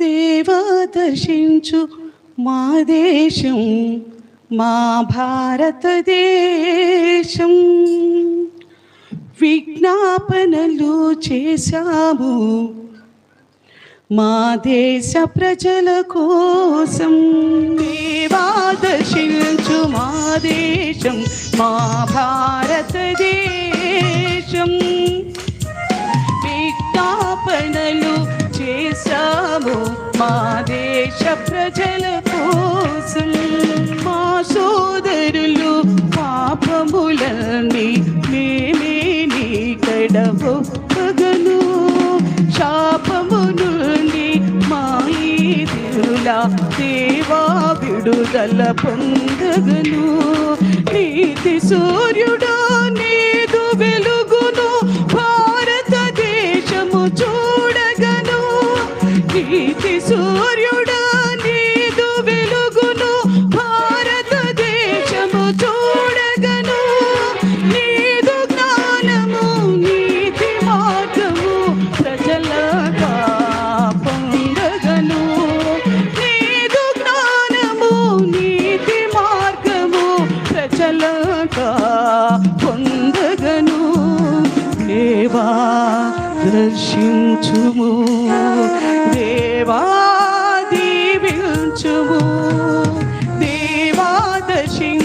దేవా దర్శించు మా దేశం మా భారతదేశం. విజ్ఞాపనలు చేశాము మా దేశ ప్రజల కోసం. దేవా దర్శించు మా దేశం మా భారతదేశం. విజ్ఞాపనలు చేశా దేశ ప్రజల కోసం మా సోదరులు పాపములన్నీ మేమే నీ కడవగను శాపము నుండి మా ఈదుల దేవా విడుదల పొందగను. నీతి సూర్యుడా నీదు వెలుగును భారతదేశము చూడగను. నీతి సూర్యుడా దర్శించుము. దేవా దీవించుము. దేవా దర్శించు